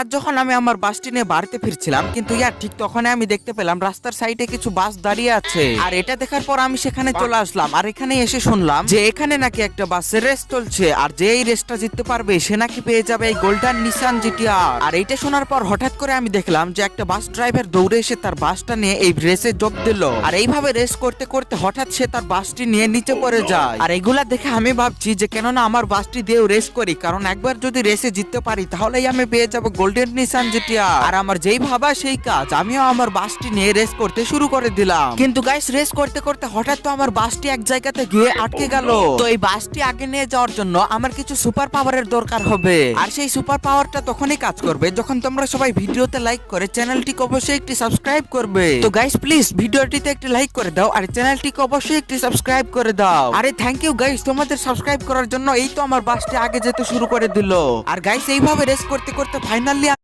আর যখন আমি আমার বাসটি নিয়ে বাড়িতে ফিরছিলাম, কিন্তু ইয়ার ঠিক তখন আমি দেখতে পেলাম রাস্তার সাইডে কিছু বাস দাঁড়িয়ে আছে। আর এটা দেখার পর আমি সেখানে চলে আসলাম আর এখানে এসে শুনলাম যে এখানে নাকি একটা বাসের রেস চলছে আর যে এই রেসটা জিততে পারবে, সে নাকি পেয়ে যাবে এই গোল্ডেন নিসান জিটিআর আর এইটা শোনার পর হঠাৎ করে আমি দেখলাম যে একটা বাস ড্রাইভার দৌড়ে এসে তার বাসটা নিয়ে এই রেসে যোগ দিল। আর এইভাবে রেস করতে করতে হঠাৎ সে তার বাসটি নিয়ে নিচে পড়ে যায়। আর এগুলা দেখে আমি ভাবছি যে কেননা আমার বাসটি দিয়েও রেস করি, কারণ একবার যদি রেসে জিততে পারি, তাহলেই আমি পেয়ে যাব গোল্ডেন নিসান জিটিআর আর আমার যেই ভাবা সেই কাজ, আমিও আমার বাসটি নিয়ে রেস করতে শুরু করে দিলাম। কিন্তু গাইস রেস করতে করতে হঠাৎ তো আমার বাসটি এক জায়গাতে গিয়ে আটকে গেল। তো এই বাসটি আগে নিয়ে যাওয়ার জন্য আমার কিছু সুপার পাওয়ারের দরকার হবে। আর সেই সুপার পাওয়ারটা তখনই কাজ করবে যখন তোমরা সবাই ভিডিওতে লাইক করে চ্যানেলটিকে অবশ্যই একটি সাবস্ক্রাইব করবে। তো গাইস প্লিজ ভিডিওটিতে একটি লাইক করে দাও আর চ্যানেলটিকে অবশ্যই একটি সাবস্ক্রাইব করে দাও। আরে থ্যাংক ইউ গাইস তোমাদের সাবস্ক্রাইব করার জন্য এই তো আমার বাসটি আগে যেতে শুরু করে দিল। আর গাইস এইভাবে রেস করতে করতে ফাইনালি ganarle a